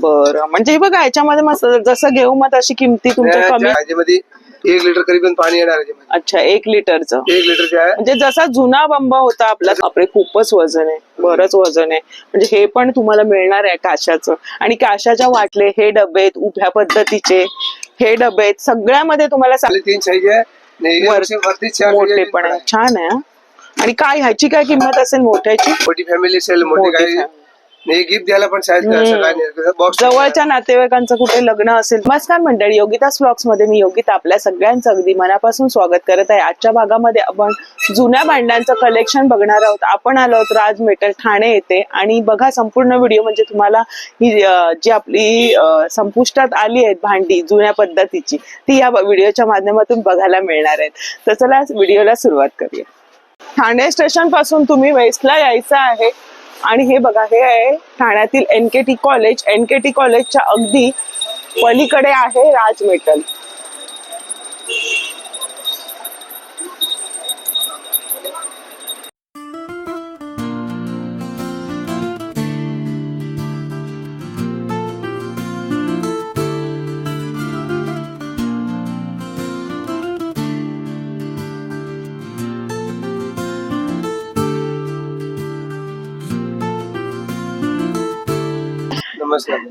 बरं. म्हणजे बघा याच्यामध्ये मस्त जसं घेऊ मग तशी किमती तुमच्या कमी ह्याच्यामध्ये एक लिटर करीबन पाणी येणार अच्छा एक लिटरचं. एक लिटरचे आहे म्हणजे जसा जुना बंबा होता आपला बापरे खूपच वजन आहे. बरंच वजन आहे. म्हणजे हे पण तुम्हाला मिळणार आहे काशाचं. आणि काशाच्या वाटले हे डबे आहेत उभ्या पद्धतीचे. हे डबे आहेत सगळ्यामध्ये तुम्हाला सा- खाली तीन साईज आहे. आणि याच्यापेक्षा वरती चार मोठे पण आहे. छान आहे हं. आणि काय ह्याची काय किंमत असेल मोठ्याची? मोठी फॅमिली असेल मोठी मोठी family. गिफ्ट द्यायला पण बॉक्स जवळच्या नातेवाईकांचं कुठे लग्न असेल. नमस्कार मंडळी योगितास ब्लॉग्समध्ये मी योगिता आपल्या सगळ्यांचं अगदी मनापासून स्वागत करत आहे. आजच्या भागामध्ये आपण जुन्या भांड्यांचं कलेक्शन बघणार आहोत. आपण आलो आहोत राज मेटल ठाणे येथे. आणि बघा संपूर्ण व्हिडिओ म्हणजे तुम्हाला ही जी आपली संपुष्टात आली आहेत भांडी जुन्या पद्धतीची ती या व्हिडिओच्या माध्यमातून बघायला मिळणार आहेत. तर चला व्हिडिओला सुरुवात करूया. ठाणे स्टेशनपासून तुम्ही वेस्टला यायचं आहे. आणि हे बघा हे आहे ठाण्यातील N K T college N K T कॉलेजच्या अगदी पलीकडे आहे राज मेटल.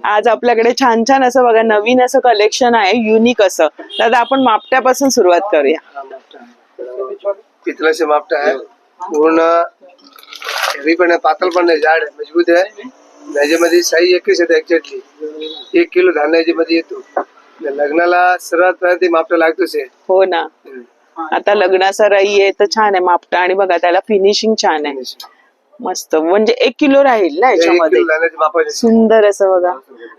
आज आपल्याकडे छान छान असं बघा नवीन असं कलेक्शन आहे युनिक असं. तर आता आपण मापट्यापासून सुरुवात करूया. पितळाचे मापटा आहे. पूर्ण हेवी पण आहे पातळ पण आहे मजबूत आहे. त्याच्यामध्ये साई एकच येते एक्झॅक्टली एक किलो धान्य याच्यामध्ये येतो. लग्नाला सर्वात पहिला ते मापटा लागतोच आहे. हो ना. आता लग्नाचा रई आहे तर छान आहे मापटा. आणि बघा त्याला फिनिशिंग छान आहे. मस्त. म्हणजे एक किलो राहील ना याच्यामध्ये? सुंदर असं बघा.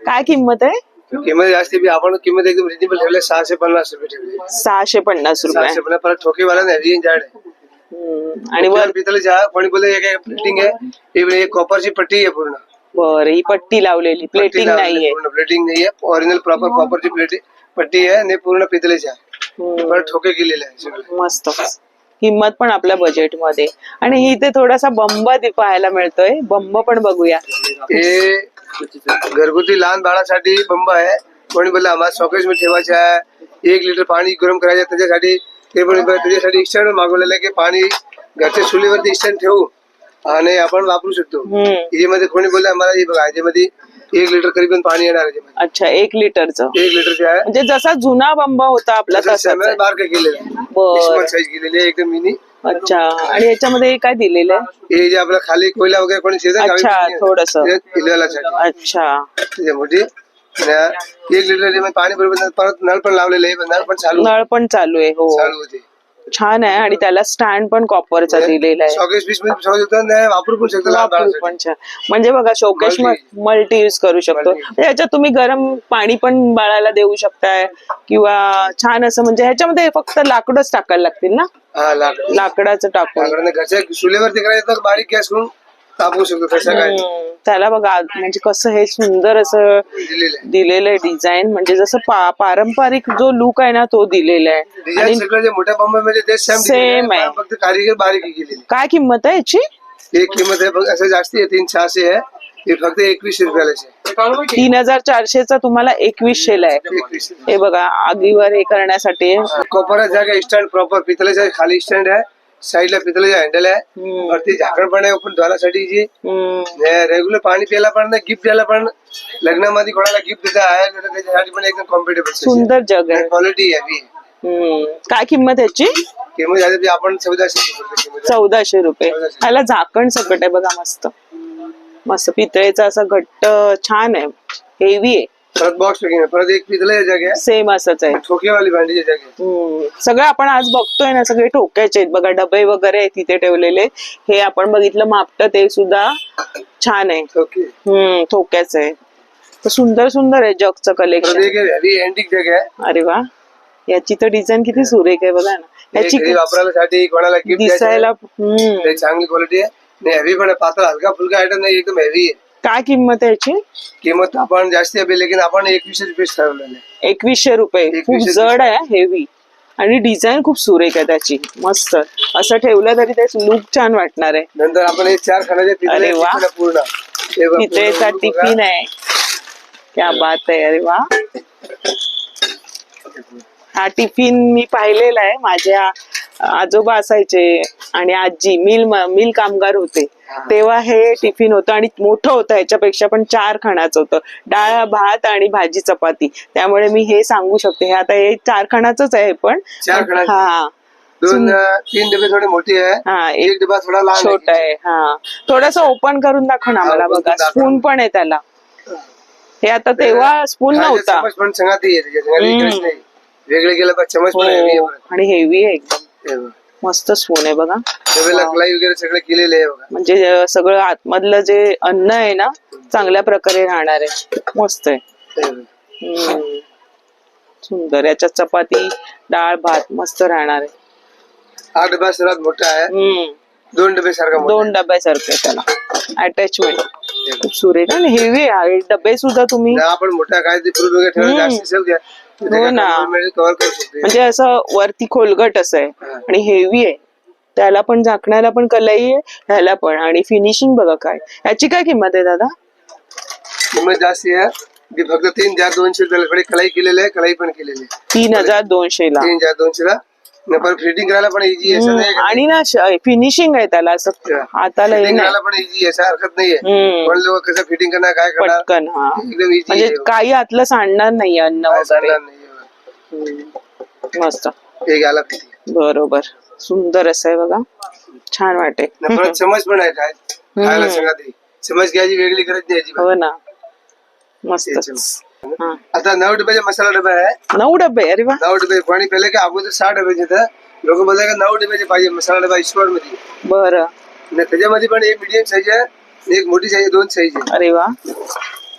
काय किंमत आहे? किंमत जास्त आपण किंमत एकदम रिजनेबल ठेवले सहाशे पन्नास रुपये ठेवले सहाशे पन्नास रुपये. परत ठोकेवाला नाही रिंग हम्म. आणि वर पितळेचे आहे कोणी बोलले एक प्लेटिंग आहे? एक- कॉपरची पट्टी आहे पूर्ण. बर ही पट्टी लावलेली. प्लेटिंग नाहीये. प्लेटिंग नाहीये. ओरिजिनल प्रॉपर कॉपरची प्लेट पट्टी आहे आणि पूर्ण पितळेची आहे. परत ठोके केलेले आहे मस्त. किंमत पण आपल्या बजेटमध्ये. आणि इथे थोडासा बंब पाहायला मिळतोय. बंब पण बघूया. हे घरगुती लहान बाळासाठी बंब आहे. कोणी बोलला आम्हाला सॉकेजमध्ये ठेवायचे आहे. एक लिटर पाणी गरम करायचं त्याच्यासाठी. ते पण त्याच्यासाठी स्टँड मागवलेलं आहे की पाणी घरच्या चुलीवरती स्टँड ठेवू आणि आपण वापरू शकतो. याच्यामध्ये कोणी बोलले आम्हाला हे बघा याच्यामध्ये एक लिटर करीबन पाणी येणार आहे. अच्छा एक लिटरचं. एक लिटरचे आहे म्हणजे जसा जुना बंब होता आपला तसाच आहे. बारका केलेलं आहे. बर. साईज केलेली आहे एकदम मिनी अच्छा आणि याच्यामध्ये काय दिलेलं आहे? हे जे आपलं खाली कोयला वगैरे कोणी शेतात अच्छा, थोडंसं. अच्छा. त्याच्यामध्ये आणि एक लिटर पाणी बरोबर परत नळ पण लावलेले आहे नळ पण चालू. नळ पण चालू आहे हो. चालू होते. छान आहे आणि त्याला स्टँड पण कॉपरचा दिलेला आहे. मध्ये वापरू पण शकतो लहान वापरू बाळासाठी. पण छान. म्हणजे बघा शोकेश Multi. मल्टी युज करू शकतो. म्हणजे याच्यात तुम्ही गरम पाणी पण बाळाला देऊ शकताय किंवा छान असं म्हणजे ह्याच्यामध्ये फक्त लाकडच टाकायला लागतील ना? हा लाकड. लाकडाचं टाकून. लाकडाने घरच्या चुलीवरती करायचं बारीक गॅस करून तापवू शकतो तसं काय हम्म. त्याला बघा म्हणजे कसं हे सुंदर असं दिलेलं आहे. दिलेलं आहे डिझाईन म्हणजे जसं पा- पारंपरिक जो लुक आहे ना तो दिलेला आहे. डिझाईन सगळं जे मोठ्या बॉम्बे ते सेम Same आहे. फक्त कारिगर बारीक केलेली काय किंमत आहे याची? एक किंमत आहे फक्त असं जास्ती आहे तीन सहाशे आहे. हे फक्त एकवीसशे रुपयालाच आहे. तीन हजार चारशेचा तुम्हाला एकवीसशेला आहे. एकवीसशे. हे बघा आगीवर हे करण्यासाठी. कॉपर जागा स्टँड प्रॉपर पितळेचा खाली स्टँड आहे. साईडला पितळेचा हँडल आहे. वरती झाकण पण आहे ओपन धुवासाठी जी. रेग्युलर पाणी प्यायला पण नाही गिफ्ट द्यायला पण लग्नामध्ये कोणाला गिफ्ट देता आहे त्याच्यासाठी पण एकदम कॉम्पिटेबल सुंदर जग आहे. क्वालिटी हवी हम्म. काय किंमत याची किंमत झाली आपण चौदाशे रुपये किंमत आहे. चौदाशे रुपये. ह्याला झाकण सकट आहे बघा मस्त. मस्त पितळेचा असं घट्ट छान आहे. हेवी आहे. परत बॉक्स पॅकिंग परत एक जागे सेम असंच आहे. ठोकेवाली जागे हम्म. सगळं आपण आज बघतोय ना सगळे ठोक्याचे आहेत. बघा डबे वगैरे आहेत तिथे ठेवलेले. हे आपण बघितलं मापट ते सुद्धा छान आहे. ठोके. हम्म ठोक्याच आहे. तर सुंदर सुंदर आहे जगचं परत कलेक्शन एक हॅवी अँटिक जग आहे. अरे वा. याची तर डिझाईन किती सुरेख आहे बघा ना. हे याची घरी वापरायला साठी कोणाला गिफ्ट दिसायला हम्म. चांगली क्वालिटी आहे. आणि हॅवी पण आहे. पातळ हलका फुलका आयटम नाही एकदम हेवी आहे. काय किंमत आहे याची? किंमत आपण जास्ती आहे लेकिन आपण एकवीसशे रुपये ठरवलेले आहे. एकवीसशे रुपये. खूप 2100 जड आहे हेवी आणि डिझाईन खूप सुरेख आहे त्याची. मस्त. असं ठेवलं तरी ते लुक छान वाटणार आहे. नंतर आपण हे चार खाण्याचे अरे वा. पूर्ण. हे बघ, पितळेचा पूर्ण बघा. टिफिन आहे. क्या बात आहे अरे वा. हा टिफिन मी पाहिलेला आहे. माझ्या आजोबा असायचे आणि आजी मिल मिल कामगार होते. तेव्हा हे टिफिन होतं आणि मोठं होतं ह्याच्यापेक्षा पण चार खाणाचं होतं. डाळ भात आणि भाजी चपाती. त्यामुळे मी हे सांगू शकते. हे आता हे चार खाणाचंच आहे पण? हा. दोन तीन डबे थोडे मोठे आहे. हा एक डबा थोडा लहान छोट आहे हा. थोडस ओपन करून दाखव ना मला बघा. स्पून पण आहे त्याला. हे. आता तेव्हा स्पून नव्हता. पण नाही. वेगळे गेलं चमच पण हो. आणि हेवी आहे एकदम. मस्त स्पून आहे बघा. वगैरे सगळं केलेलं आहे बघा. म्हणजे सगळं आतमधलं जे अन्न आहे ना चांगल्या प्रकारे राहणार आहे. मस्त आहे. हे. सुंदर. याच्यात चपाती डाळ भात मस्त राहणार आहे. हा डबा सर्वात मोठा आहे. दोन डबे सारखा दोन डब्यासारखं त्याला. अटॅचमेंट खूप सुरेख आणि हेवी आहे. डबे सुद्धा तुम्ही. आपण मोठा काय ते फ्रूट वगैरे ठेवलं असेल हो ना. कव्हर म्हणजे असं वरती खोलगट असं आहे. आणि हेवी आहे. त्याला पण झाकण्याला पण कलाई आहे ह्याला पण. आणि फिनिशिंग बघा काय. याची काय किंमत आहे दादा? किंमत जास्त आहे. फक्त तीन चार दोनशे कलाई केलेली आहे कलाई पण केलेली आहे. तीन हजार दोनशे ला तीन चार दोनशे ला पण फिटिंग करायला पण इझी आहे असं नाही का? आणि ना फिनिशिंग आहे त्याला असं हाताला हे नाही. करायला पण इझी आहे असं हरकत नाहीये. हम्म. पण लोक कसं फिटिंग करणार काय करणार? पटकन हा. एकदम इझी म्हणजे काही आतलं सांडणार नाही अन्न वगैरे. हम्म. मस्त. हे घ्यायला बरोबर. सुंदर असं आहे बघा. छान वाटे परत समज पण आहे काय? खायला सांगा ते. समज घ्यायची वेगळी करत नाही अजिबात हो ना. मस्त. आता नऊ डब्याचे मसाला डबा आहे नऊ डबे अरे वा नऊ डबे पाणी पहिले की अगोदर सहा डब्याचे तर लोक बोलतात का नऊ डब्याचे पाहिजे मसाला डबा ईश्वर मध्ये बर आणि त्याच्यामध्ये पण एक मिडियम साईज आहे एक मोठी साईज दोन साईज आहे अरे वा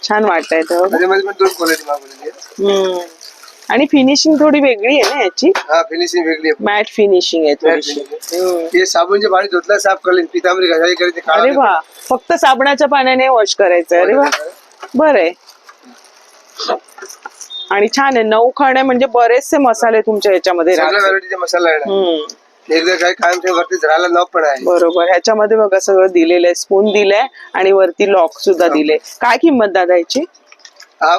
छान वाटतंय ते बघा. त्याच्यामध्ये पण दोन क्वालिटी मागवलेली आहे हम्म. आणि फिनिशिंग थोडी वेगळी आहे ना याची हा फिनिशिंग वेगळी आहे मॅट फिनिशिंग आहे थोडीशी हम्म. हे साबणचे पाणी धुतलं साफ करले पितांबरी घासाई करायचे अरे वा फक्त साबणाच्या पाण्याने वॉश करायचं अरे वा बर आहे आणि छान आहे. नऊ खाणे म्हणजे बरेचसे मसाले तुमच्या याच्यामध्ये सगळ्या राहतात. व्हरायटीचे मसाला आहे ना. हम्म एकदा काय कायम ते वरती झाडाला नॉब पण आहे. बरोबर. ह्याच्यामध्ये बघा सगळं दिलेलं आहे. स्पून दिलंय आणि वरती लॉक सुद्धा दिले काय किंमत दादा याची? हा.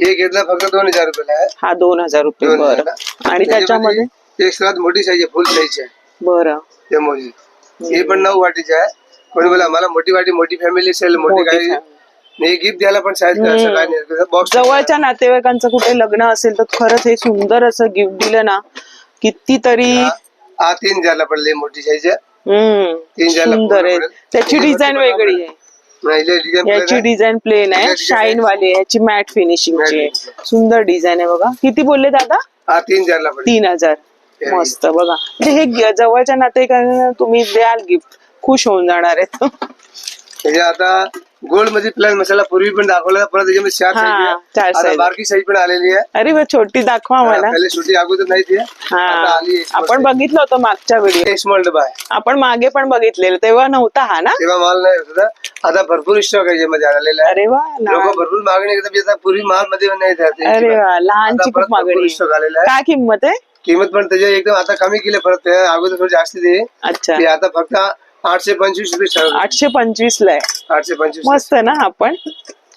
हे घेतला फक्त दोन हजार रुपयाला आहे. हा दोन हजार रुपये. दोन बरं. हजारला. आणि त्याच्यामध्ये एक सर्वात मोठी साईज आहे फुल साईज आहे. बरं. हे पण नऊ वाटीचे आहे. कोणी बोला मला मोठी वाटी मोठी फॅमिली असेल मोठी मोठी काही family. हे गिफ्ट द्यायला पण साईज असं काय नाही. बॉक्स जवळच्या नातेवाईकांचं कुठे लग्न असेल तर खरंच हे सुंदर असं गिफ्ट दिलं ना कितीतरी हा तीन द्यायला पडले मोठी हम्म तीन सुंदर आहे. पडेल. त्याची डिझाईन वरती वेगळी आहे. नाही, design याची. डिझाईन प्लेन आहे. याची शाईन वाली आहे. याची मॅट फिनिशिंगची आहे. Matte सुंदर डिझाईन आहे बघा. किती बोलले दादा? हा तीन द्यायला पडेल. तीन हजार. मस्त बघा. म्हणजे हे ग- जवळच्या नातेवाईकांना तुम्ही द्याल गिफ्ट खुश होऊन जाणार आहेत. म्हणजे आता गोल्डमध्ये प्लॅन मसाला पूर्वी पण दाखवला परत त्याच्यामध्ये चार हा, चार आहे. आता size. बारकी साईज पण आलेली आहे. अरे वा छोटी दाखवा मला. पहिले छोटी अगोदर नाही ती. हा. आता आली आपण बघितलं होतं मागच्या व्हिडिओ स्मॉल डबा आहे. आपण मागे पण बघितलेलं तेव्हा नव्हता हा ना? तेव्हा माल नाही होत. आता भरपूर स्टॉक आहे याच्यामध्ये आलेला आहे. अरे वा लोक भरपूर मागणी करतात आता पूर्वी माल मध्ये नाही जात अरे वा लहानची खूप मागणी. स्टॉक आलेला आहे. काय किंमत आहे? किंमत पण त्याच्या एकदम आता कमी केली परत अगोदर थोडी जास्त दे अच्छा. आता फक्त आठशे पंचवीस रुपये आहे. आठशे पंचवीस ला आहे. आठशे पंचवीस मस्त ना आपण?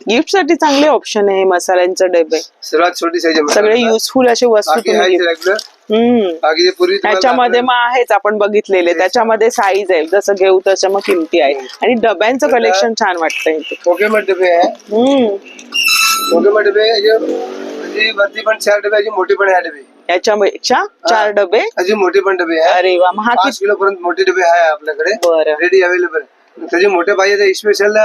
गिफ्टसाठी चांगले ऑप्शन आहे मसाल्यांचे डबे. सर्वात छोटी साईज आहे सगळे युजफुल असे वस्तू तुम्ही आहे त्याच्यामध्ये मग आहेच आपण बघितलेले. त्याच्यामध्ये साईज आहे. जसं घेऊ तसं मग किमती आहे. आणि डब्यांचं कलेक्शन छान वाटतंय. डबे आहे. डबे वरती पण चार डबे मोठे पण आहे डबे. याच्यापेक्षा चार डबे अजून मोठे पण डबे आहे अरे वा हा पाच किलो पर्यंत मोठे डबे आहे आपल्याकडे. बरं. रेडी अवेलेबल त्याचे मोठे पाहिजे तर स्पेशल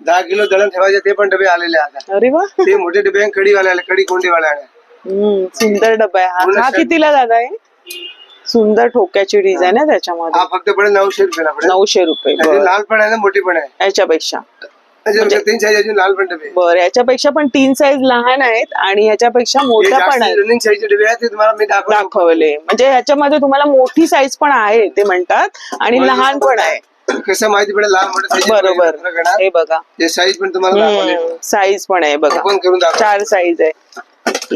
दहा किलो दळण ठेवायचे ते पण डबे आलेले आहे आता अरे वा. ते मोठे डबे आहे कढीवाले आले कढी कोंडीवाले आले हम्म सुंदर डबा आहे हा. हा. कितीला दादा आहे? सुंदर ठोक्याची डिझाईन आहे त्याच्यामध्ये. हा फक्त पडेल नऊशे रुपयाला पडेल. नऊशे रुपये त्याचे बरं. लाल पण आहे ना मोठी पण आहे. याच्यापेक्षा. त्याचे तीन साईज अजून लाल पण डबे बरं याच्यापेक्षा पण तीन साईज लहान आहेत आणि ह्याच्यापेक्षा मोठ्या पण आहेत रनिंग साईजचे डबे आहेत ते तुम्हाला मी दाखवले. म्हणजे ह्याच्यामध्ये तुम्हाला मोठी साईज पण आहे ते म्हणतात आणि लहान पण आहे. कसं माहिती पडेल लहान मोठे बरोबर. हे बघा. ते साईज पण तुम्हाला दाखवले. साईज पण आहे बघा. ओपन करून दाखव. चार साईज आहे.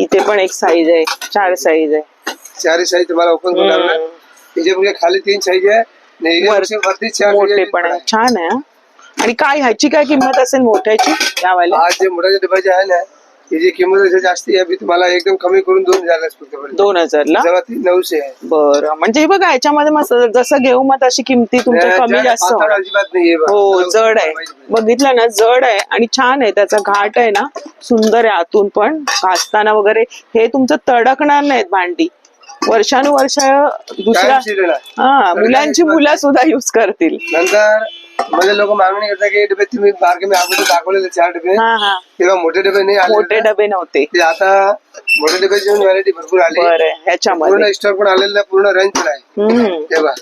इथे पण एक साईज आहे चार साईज आहे. चारही साईज तुम्हाला ओपन करून दाखवणार. हम्म. त्याच्यामध्ये खाली तीन साईज आहे आणि वर- याच्यापेक्षा वरती चार मोठे size पण आहे. छान आहे हा. आणि काय ह्याची काय किंमत असेल मोठ्याची? यावाल्या. जे मोठ्याचे डब्याचे आहे ना याची किंमत अशी जास्ती आहे. मी तुम्हाला एकदम कमी करून दोन हजार फक्त पडेल. दोन हजारला? जरा ती नऊशे आहे. बरं. म्हणजे हे बघा याच्यामध्ये मस्त जसं घेऊ मग तशी किमती तुमच्या कमी जास्त पातळ होणार. अजिबात नाहीये बा. हो जड आहे. बघितलं ना जड आहे आणि छान आहे. त्याचा घाट आहे ना सुंदर आहे आतून पण. घासताना वगैरे. हे तुमचं तडकणार नाहीत भांडी. वर्षानुवर्ष दुसऱ्या. हा मुलांची मुलं सुद्धा युज करतील. नंतर मध्ये लोक मागणी करतात की डबे तुम्ही बारके मी अगोदर दाखवलेले चार डबे हा हा तेव्हा मोठे डबे नाही आले मोठे डबे नव्हते ते आता मोठे डब्याची व्हरायटी भरपूर आली। बरं ह्याच्यामध्ये पूर्ण स्टॉक पण आलेला पूर्ण रेंज पण आहे। हम्म। तेव्हा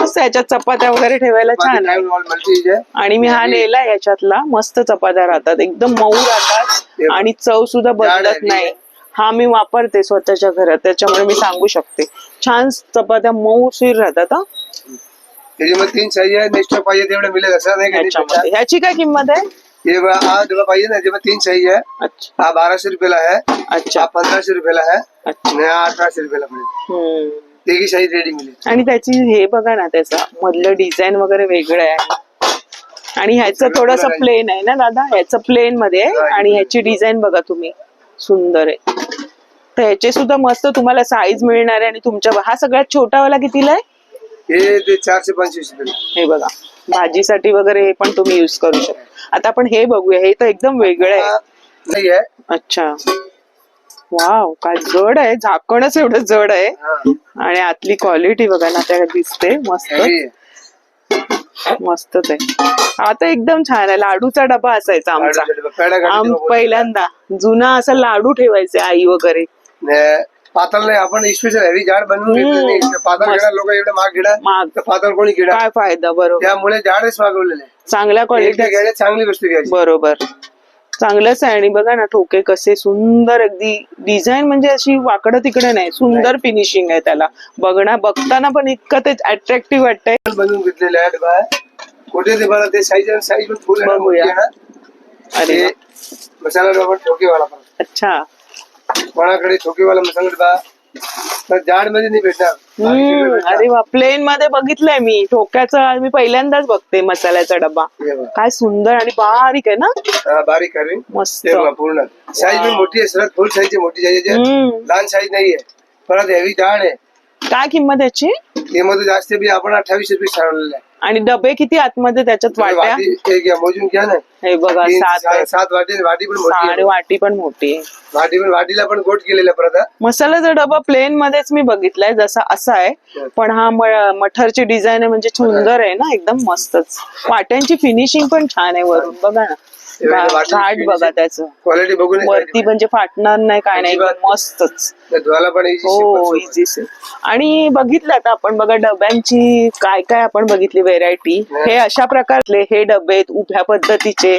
मस्त याच्यात चपात्या वगैरे ठेवायला छान आहे. मल्टी आहे? आणि मी हा नेला याच्यातला मस्त चपात्या राहतात. एकदम मऊ राहतात आणि चव सुद्धा बदलत आहे. नाही. हा मी वापरते स्वतःच्या घरात त्याच्यामुळे मी सांगू शकते. छान चपात्या मऊ सुर राहतात हा. त्याच्यामध्ये तीन साईज आहे नेक्स्ट पाहिजे तेवढं मिळेल असं नाही का. ह्याची काय किंमत आहे? हे बघा, हा डबा पाहिजे ना त्याच्यामध्ये तीन साईज आहे. अच्छा. हा बाराशे रुपयाला आहे. अच्छा. हा पंधराशे रुपयाला आहे. अच्छा. आणि हा अठराशे रुपयाला हम्म. तिघी साईज रेडी मिळेल आणि त्याची हे बघा ना त्याचा मधलं डिझाईन वगैरे वेगळं आहे. आणि ह्याचं थोडस प्लेन आहे. ना दादा? ह्याचं प्लेन मध्ये आहे आणि ह्याची डिझाईन बघा तुम्ही. सुंदर आहे. तर ह्याचे सुद्धा मस्त तुम्हाला साईज मिळणार आहे आणि तुमच्या हा सगळ्यात छोटावाला कितीला आहे? हे ते चारशे पंचवीस रुपये. हे बघा भाजीसाठी वगैरे हे पण तुम्ही युज करू शकता. आता आपण हे बघूया हे तर एकदम वेगळं आहे. नाही आहे. अच्छा. वाव काय जड आहे झाकणच एवढं जड आहे. हा. आणि आतली क्वालिटी बघा ना त्या दिसते मस्त. heavy आहे. मस्तच आहे. आता एकदम छान आहे लाडूचा डबा असायचा आमचा. पेढा आम. पहिल्यांदा जुना असा लाडू ठेवायचे आई वगैरे. ने, पातळ नाही आपण स्पेशल हेवी जाड बनवून घेतलं नाही. ते पातळ घेणार लोक एवढे महाग घेणार महाग. तर पातळ कोणी घेणार काय फायदा? बरोबर. त्यामुळे जाडच मागवलेले चांगल्या क्वालिटी घ्यायला चांगली वस्तू घ्यायची. बरोबर. चांगलंच आहे. आणि बघा ना ठोके कसे सुंदर अगदी डिझाईन म्हणजे अशी वाकडं तिकडे नाही. सुंदर फिनिशिंग आहे त्याला. बघणं बघताना पण इतकं ते अट्रॅक्टिव्ह वाटतंय. बनवून घेतलेले आहे डबा कुठे ते मला ते साईज आणि साईज पण फुल बघूया. अरे वा. मसाला ठोकेवाला पण. अच्छा. कोणाकडे ठोकेवाला मसाला डबा तर जाडमध्ये नाही भेटणार. अरे वा प्लेन मध्ये बघितलंय मी. ठोक्याचा मी पहिल्यांदाच बघते मसाल्याचा डबा. हे बघा. काय सुंदर आणि बारीक आहे ना? हा, बारीक करून मस्त. ते बघा पूर्ण. साईज पण मोठी आहे सरळ फुल साईज मोठी साईज आहे. हम्म. लहान साईज नाहीये परत हेवी जाड आहे. काय किंमत याची? ते मध्ये जास्त बी आपण अठ्ठावीस रुपये ठरवलेलं आहे. आणि डबे किती आतमध्ये त्याच्यात वाट्या? वाटी घ्या, मोजून घ्या ना. हे बघा तीन, सात सात वाटी वाटी पण मोठी आणि. वाटी पण मोठी. आहे वाटी पण वाटीला पण गोट केलेला परत हा. मसाल्याचा डबा प्लेन मध्येच मी बघितलाय जसा असा आहे. पण हा म- मठरची डिझाईन आहे म्हणजे सुंदर आहे ना एकदम मस्तच. वाट्यांची फिनिशिंग पण छान आहे वरून. बघा ना. हे घाट बघा finishing. त्याचं. क्वालिटी बघून वरती म्हणजे फाटणार नाही काय नाही मस्तच. हो. इझी आणि बघितलं आता आपण बघा डब्यांची काय काय आपण बघितली व्हेरायटी हे अशा प्रकारले हे डबे आहेत उभ्या पद्धतीचे.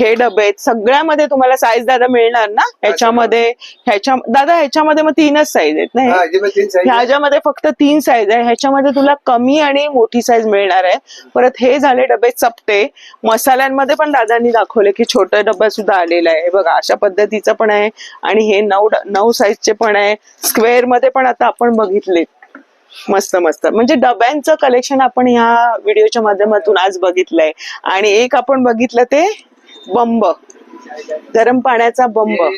हे डबे आहेत. सगळ्यामध्ये तुम्हाला साईज दादा मिळणार ना? ह्याच्यामध्ये ह्याच्या दादा ह्याच्यामध्ये मग तीनच साईज आहेत ना हे? ह्याच्यामध्ये फक्त तीन साईज आहे. ह्याच्यामध्ये तुला कमी आणि मोठी साईज मिळणार आहे. परत हे झाले डबे चपटे. मसाल्यांमध्ये पण दादांनी दाखवले की छोटा डबा सुद्धा आलेला आहे. हे बघा अशा पद्धतीचं पण आहे. आणि हे नऊ ड- नऊ साईजचे पण आहे. स्क्वेअरमध्ये पण आता आपण बघितले. मस्त मस्त. म्हणजे डब्यांचं कलेक्शन आपण ह्या व्हिडिओच्या माध्यमातून आज बघितलंय. आणि एक आपण बघितलं ते बंब. गरम पाण्याचा बंब. हे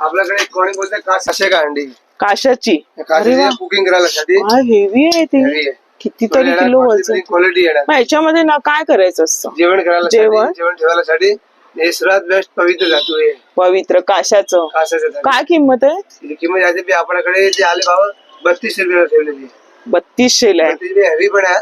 आपल्याकडे कोणी बोलते का सशे का अंडी काशाची अरे वा. कुकिंग करायला साठी हेवी आहे ती. कितीतरी किलो वजन. क्वालिटी येणार. मग ह्याच्यामध्ये ना काय करायचं असतं? जेवण करायला जेवण? जेवण ठेवायला साठी हे सर्वात बेस्ट पवित्र धातू आहे. पवित्र काशाचं. धातू. काय किंमत आहे? त्याची किंमत आपल्याकडे जे आले भाव बत्तीस रुपयाला ठेवलेली आहे. बत्तीसशे आहे. त्याची बी हेवी पण आहे.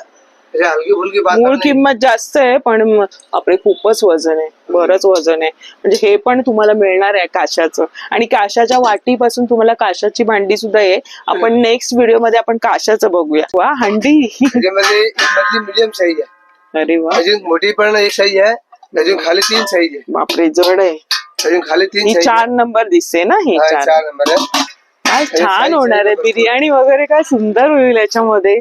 मूळ. किंमत जास्त आहे पण आपले खूपच वजन आहे. बरंच वजन आहे. म्हणजे हे पण तुम्हाला मिळणार आहे काशाचं. आणि काशाच्या वाटीपासून तुम्हाला काशाची भांडी सुद्धा आहे. आपण नेक्स्ट व्हिडिओमध्ये आपण काशाचं बघूया. वा हंडी. मिडियम साईज आहे. अरे वा. अजून मोठी पण एक साईज आहे. अजून खाली तीन साईज आहे. बापरे जड आहे. अजून खाली तीन ही चार नंबर दिसते ना ही चार. नंबर आहे. काय छान होणार आहे. बिर्याणी वगैरे काय सुंदर होईल याच्यामध्ये.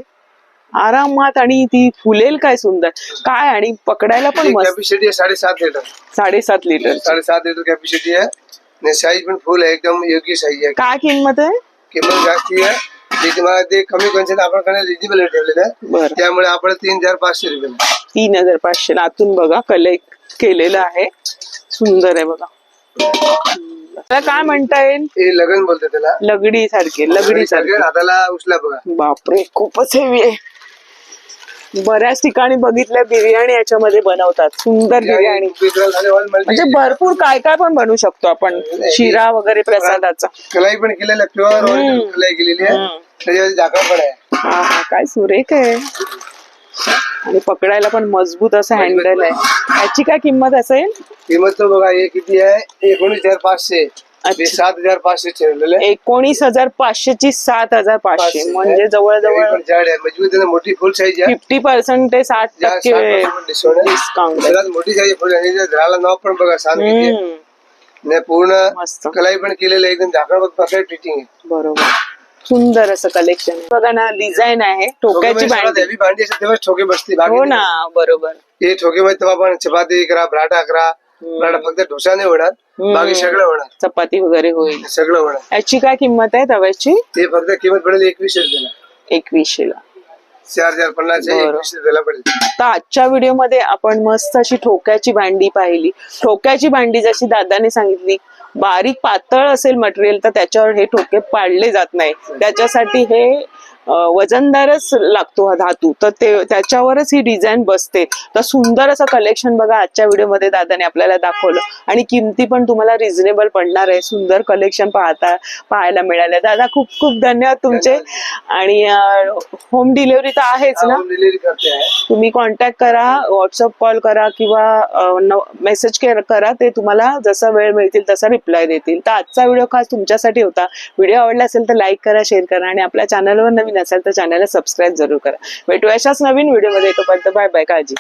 आरामात आणि ती फुलेल काय सुंदर. काय आणि पकडायला पण मस्त. कॅपॅसिटी आहे साडेसात लिटर साडेसात लिटर साडेसात लिटर कॅपॅसिटी आहे. साईज पण फुल आहे. एकदम योग्य साईज आहे. काय किंमत आहे? किंमत जास्ती आहे. ते ते कमी कंशन आपण रिजनेबल रेट ठेवलेलं. आहे त्यामुळे आपण तीन हजार पाचशे रुपये तीन हजार पाचशे. आतून बघा कलेक्ट केलेलं आहे. सुंदर आहे बघा. त्याला काय म्हणता येईल लगन बोलतो त्याला. लगडी सारखे लगडी सारखे हाताला उचला बघा. बापरे खूपच हेवी आहे. बऱ्याच ठिकाणी बघितल्या बिर्याणी याच्यामध्ये बनवतात सुंदर बिर्याणी म्हणजे भरपूर काय काय पण बनवू शकतो आपण शिरा वगैरे प्रसादाचा. कलाई पण केलेलं प्युअर कलाई केलेली आहे. हम्म. त्याच्यावर झाकण पण आहे. हा हा काय सुरेख आहे. आणि पकडायला पण मजबूत असं हँडल आहे. याची काय किंमत असेल? किंमत बघा हे किती आहे? एकोणीस हजार पाचशे. सात हजार पाचशे ठेवलेलं. आहे एकोणीस हजार पाचशे ची सात हजार पाचशे. पाचशे. म्हणजे जवळजवळ तरी पण जाड आहे. ना, मोठी फुल साईज आहे. फिफ्टी पर्सेंट ते साठ टक्के 60% discount आहे. डिस्काउंट मोठी साईज फुल आणि त्या झाडाला नाव पण बघा सांग किती आहे. नाही पूर्ण मस्त. कलाई पण केलेलं आहे. एकदम झाकण परफेक्ट फिटिंग आहे बरोबर. सुंदर असं कलेक्शन बघा ना डिझाईन आहे. भांडी. हेवी भांडी तेव्हाच ठोके बसते बाकी हो. ना बरोबर. हे ठोके मध्ये तेव्हा पण चपाती करा पराठा करा पराठा फक्त डोसा नाही होणार. बाकी सगळं होणार. चपाती वगैरे होईल. सगळं होणार. याची काय किंमत आहे तव्याची? ते फक्त किंमत पडेल एकवीस रुपयाला. एकवीसशे ला चार पन्नास रुपयाला पडेल. तर आजच्या व्हिडिओमध्ये आपण मस्त अशी ठोक्याची भांडी पाहिली. ठोक्याची भांडी जशी दादाने सांगितली बारीक पातळ असेल मटेरियल तर त्याच्यावर हे ठोके पाडले जात नाही. त्याच्यासाठी हे वजनदारच लागतो हा धातू. तर ते त्याच्यावरच ही डिझाईन बसते. तर सुंदर असं कलेक्शन बघा आजच्या व्हिडिओमध्ये दादाने आपल्याला दाखवलं. आणि किमती पण तुम्हाला रिझनेबल पडणार आहे. सुंदर कलेक्शन पाहता पाहायला मिळालं दादा खूप खूप धन्यवाद तुमचे. आणि होम डिलिव्हरी तर आहेच ना? तुम्ही कॉन्टॅक्ट करा व्हॉट्सअप कॉल करा किंवा मेसेज करा. ते तुम्हाला जसा वेळ मिळतील तसा रिप्लाय देतील. तर आजचा व्हिडिओ खास तुमच्यासाठी होता. व्हिडिओ आवडला असेल तर लाईक करा शेअर करा आणि आपल्या चॅनलवर नवीन तर चॅनलला सबस्क्राईब जरूर करा. भेटू अशाच नवीन व्हिडिओमध्ये तोपर्यंत बाय बाय काळजी.